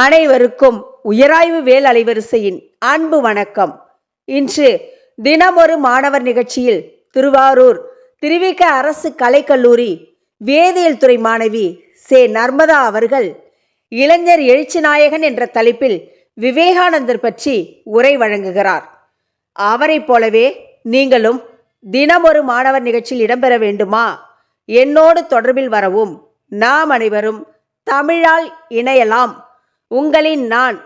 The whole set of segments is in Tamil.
அனைவருக்கும் உயராய்வு வேல் அலைவரிசையின் அன்பு வணக்கம். இன்று தினமொரு மாணவர் நிகழ்ச்சியில் திருவாரூர் திருவிக அரசு கலைக்கல்லூரி வேதியியல் துறை மாணவி சே. நர்மதா அவர்கள் இளைஞர் எழுச்சிநாயகன் என்ற தலைப்பில் விவேகானந்தர் பற்றி உரை வழங்குகிறார். அவரைப் போலவே நீங்களும் தினமொரு மாணவர் நிகழ்ச்சியில் இடம்பெற வேண்டுமா? என்னோடு தொடர்பில் வரவும் நாம் அனைவரும் தமிழால் இணையலாம். உங்களின் நான்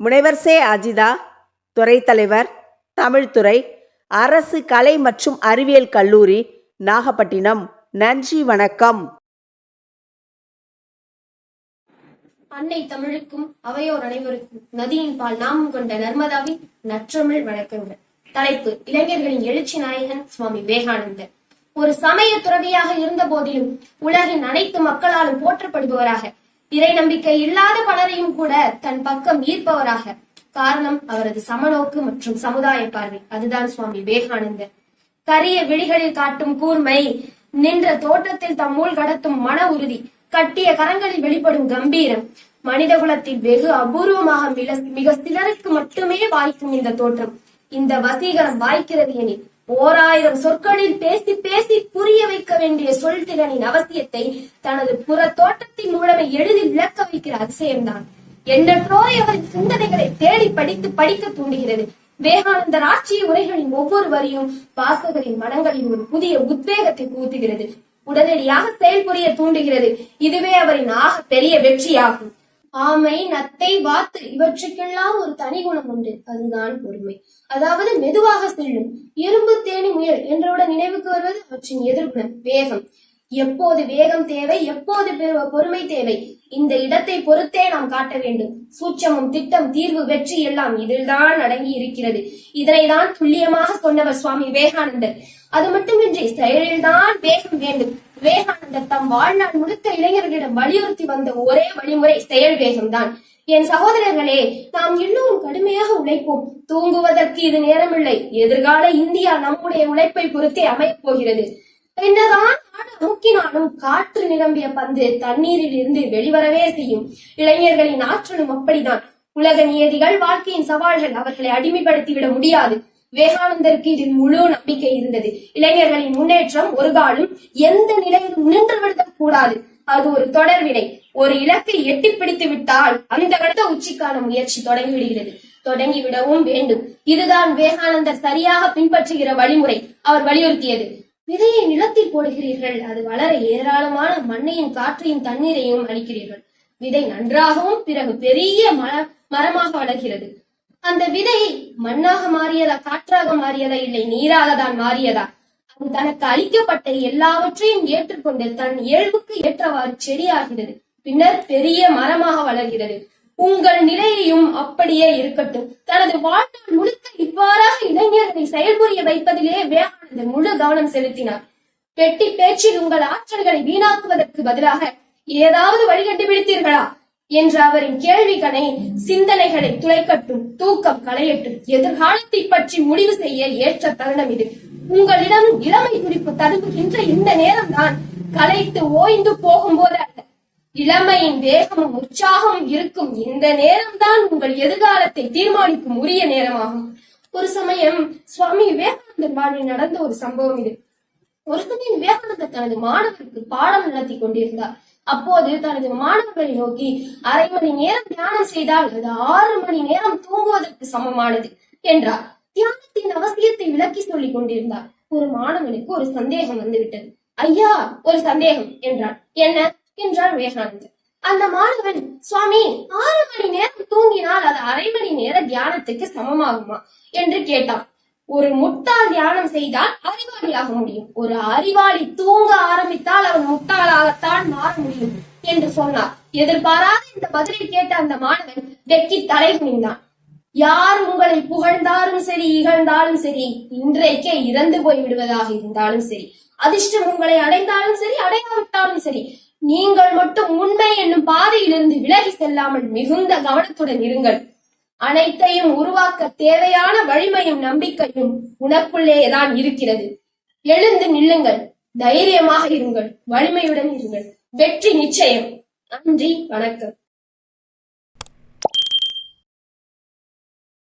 முனைவர் சே அஜிதா துறை தலைவர் தமிழ்துறை அரசு கலை மற்றும் அறிவியல் கல்லூரி நாகப்பட்டினம். நன்றி வணக்கம். அன்னை தமிழுக்கும் அவையோர் அனைவருக்கும் நதியின் பால் நாமம் கொண்ட நர்மதாவின் நற்றமிழ் வணக்கங்கள். தலைப்பு இளைஞர்களின் எழுச்சி நாயகன் சுவாமி விவேகானந்தர். ஒரு சமய துறவியாக இருந்த போதிலும் உலகின் அனைத்து மக்களாலும் போற்றப்படுபவராக இறை நம்பிக்கை இல்லாத பலரையும் கூட தன் பக்கம் ஈர்ப்பவராக. காரணம் அவரது சமநோக்கு மற்றும் சமுதாய பார்வை. அதுதான் சுவாமி விவேகானந்தர். கரிய விழிகளில் காட்டும் கூர்மை நின்ற தோற்றத்தில் தம்முள் கடத்தும் மன உறுதி கட்டிய கரங்களில் வெளிப்படும் கம்பீரம் மனித குலத்தில் வெகு அபூர்வமாக மிக மிக சிலருக்கு மட்டுமே வாய்க்கும் இந்த தோற்றம். இந்த வசீகரம் வாய்க்கிறது எனில் ஓராயிரம் சொற்களில் பேசி பேசி புரிய வைக்க வேண்டிய சொல் திறனின் அவசியத்தை தனது புற தோட்டத்தின் மூலமே எளிதில் விளக்க வைக்கிற அதிசயம்தான். எண்ணற்றோ அவரின் சிந்தனைகளை தேடி படித்து படிக்க தூண்டுகிறது. வேகானந்தர் ஆட்சிய உரைகளின் ஒவ்வொரு வரியும் வாசகரின் மனங்களில் ஒரு புதிய உத்வேகத்தை புகுத்துகிறது. உடனடியாக செயல்புரிய தூண்டுகிறது. இதுவே அவரின் ஆக பெரிய வெற்றியாகும். ஆமை நத்தை வாத்து இவற்றுக்கெல்லாம் ஒரு தனி குணம் உண்டு. அதுதான் பொறுமை. அதாவது மெதுவாக செல்லும். எறும்பு தேனி முயல் என்றவுடன் நினைவுக்கு வருவது அவற்றின் எதிர்குணம் வேகம். எப்போது வேகம் தேவை எப்போது பொறுமை தேவை? இந்த இடத்தை பொறுத்தே நாம் காட்ட வேண்டும். சூட்சமும் திட்டம் தீர்வு வெற்றி எல்லாம் இதில்தான் அடங்கி இருக்கிறது. இதனைதான் துல்லியமாக சொன்னவர் சுவாமி விவேகானந்தர். அது மட்டுமின்றி செயலில்தான் வேகம் வேண்டும். விவேகானந்தர் தம் வாழ்நாள் முழுக்க இளைஞர்களிடம் வலியுறுத்தி வந்த ஒரே வழிமுறை செயல் வேகம்தான். என் சகோதரர்களே நாம் இன்னும் கடுமையாக உழைப்போம். தூங்குவதற்கு இது நேரமில்லை. எதிர்கால இந்தியா நம்முடைய உழைப்பை பொறுத்தே அமையப் போகிறது. என்னதான் நாடு காற்று நிரம்பிய பந்து தண்ணீரில் இருந்து வெளிவரவே செய்யும். இளைஞர்களின் ஆற்றலும் அப்படிதான். உலக நியதிகள் வாழ்க்கையின் சவால்கள் அவர்களை அடிமைப்படுத்திவிட முடியாது. விவேகானந்தருக்கு இதில் முழு நம்பிக்கை இருந்தது. இளைஞர்களின் முன்னேற்றம் ஒரு காலம் எந்த நிலையிலும் நின்று கூடாது. அது ஒரு தொடர் விடை ஒரு இலக்கை எட்டி பிடித்து விட்டால் அந்த கடத்த உச்சிக்கான முயற்சி தொடங்கிவிடுகிறது. தொடங்கிவிடவும் வேண்டும். இதுதான் விவேகானந்தர் சரியாக பின்பற்றுகிற வழிமுறை. அவர் வலியுறுத்தியது. விதையை நிலத்தில் போடுகிறீர்கள். அது வளர ஏராளமான மண்ணையும் காற்றையும் தண்ணீரையும் அளிக்கிறீர்கள் விதை நன்றாகவும் பிறகு பெரிய மரமாக வளர்கிறது. அந்த விதை மண்ணாக மாறியதா காற்றாக மாறியதா இல்லை நீராக தான் மாறியதா? அது தனக்கு அளிக்கப்பட்ட எல்லாவற்றையும் ஏற்றுக்கொண்டு தன் இயல்புக்கு ஏற்றவாறு செடியாகிறது பின்னர் பெரிய மரமாக வளர்கிறது. உங்கள் நிலையையும் அப்படியே இருக்கட்டும். தனது வாழ்நாள் முழுக்க இவ்வாறாக இளைஞர்களை செயல்புரிய வைப்பதிலே விவேகானந்தர் முழு கவனம் செலுத்தினார். பெட்டி பேச்சில் உங்கள் ஆற்றல்களை வீணாக்குவதற்கு பதிலாக ஏதாவது வழி கண்டுபிடித்தீர்களா என்ற அவரின் கேள்விகளை சிந்தனைகளை துளைக்கட்டும் தூக்கம் களையட்டும் எதிர்காலத்தை பற்றி முடிவு செய்ய ஏற்ற தருணம் இது. உங்களிடம் இளமை குறிப்பு தருவுகின்ற இந்த நேரம்தான் களைத்து ஓய்ந்து போகும்போது அல்ல. இளமையின் வேகமும் உற்சாகமும் இருக்கும் இந்த நேரம்தான் உங்கள் எதிர்காலத்தை தீர்மானிக்கும் உரிய நேரமாகும். ஒரு சமயம் சுவாமி விவேகானந்தர் வாழ்வில் நடந்த ஒரு சம்பவம் இது. ஒரு சமயம் விவேகானந்தர் தனது மாணவருக்கு பாடம் நடத்தி கொண்டிருந்தார். அப்போது தனது மாணவர்களை நோக்கி அரை மணி நேரம் தியானம் செய்தால் அது ஆறு மணி நேரம் தூங்குவதற்கு சமமானது என்றார். தியானத்தின் அவசியத்தை விளக்கி சொல்லிக் கொண்டிருந்தார். ஒரு மாணவனுக்கு ஒரு சந்தேகம் வந்துவிட்டது. ஐயா ஒரு சந்தேகம் என்றான். என்ன? என்றார் விவேகானந்தர். அந்த மாணவன் சுவாமி ஆறு மணி நேரம் தூங்கினால் அது அரை மணி நேர தியானத்துக்கு சமமாகுமா? என்று கேட்டான். ஒரு முட்டாள் தியானம் செய்தால் அறிவாளியாக முடியும். ஒரு அறிவாளி தூங்க ஆரம்பித்தால் அவன் முட்டாளாகத்தான் மாற முடியும் என்று சொன்னார். எதிர்பாராத இந்த பதிலை கேட்ட அந்த மாணவன் வெக்கி தலை குனிந்தான். யார் உங்களை புகழ்ந்தாலும் சரி இகழ்ந்தாலும் சரி இன்றைக்கே இறந்து போய் விடுவதாக இருந்தாலும் சரி அதிர்ஷ்டம் உங்களை அடைந்தாலும் சரி அடையாவிட்டாலும் சரி நீங்கள் மட்டும் உண்மை என்னும் பாதையிலிருந்து விலகி செல்லாமல் மிகுந்த கவனத்துடன் இருங்கள். அனைத்தையும் உருவாக்க தேவையான வலிமையும் நம்பிக்கையும் உனக்குள்ளேதான் இருக்கிறது. எழுந்து நில்லுங்கள். தைரியமாக இருங்கள். வலிமையுடன் இருங்கள். வெற்றி நிச்சயம். நன்றி. வணக்கம்.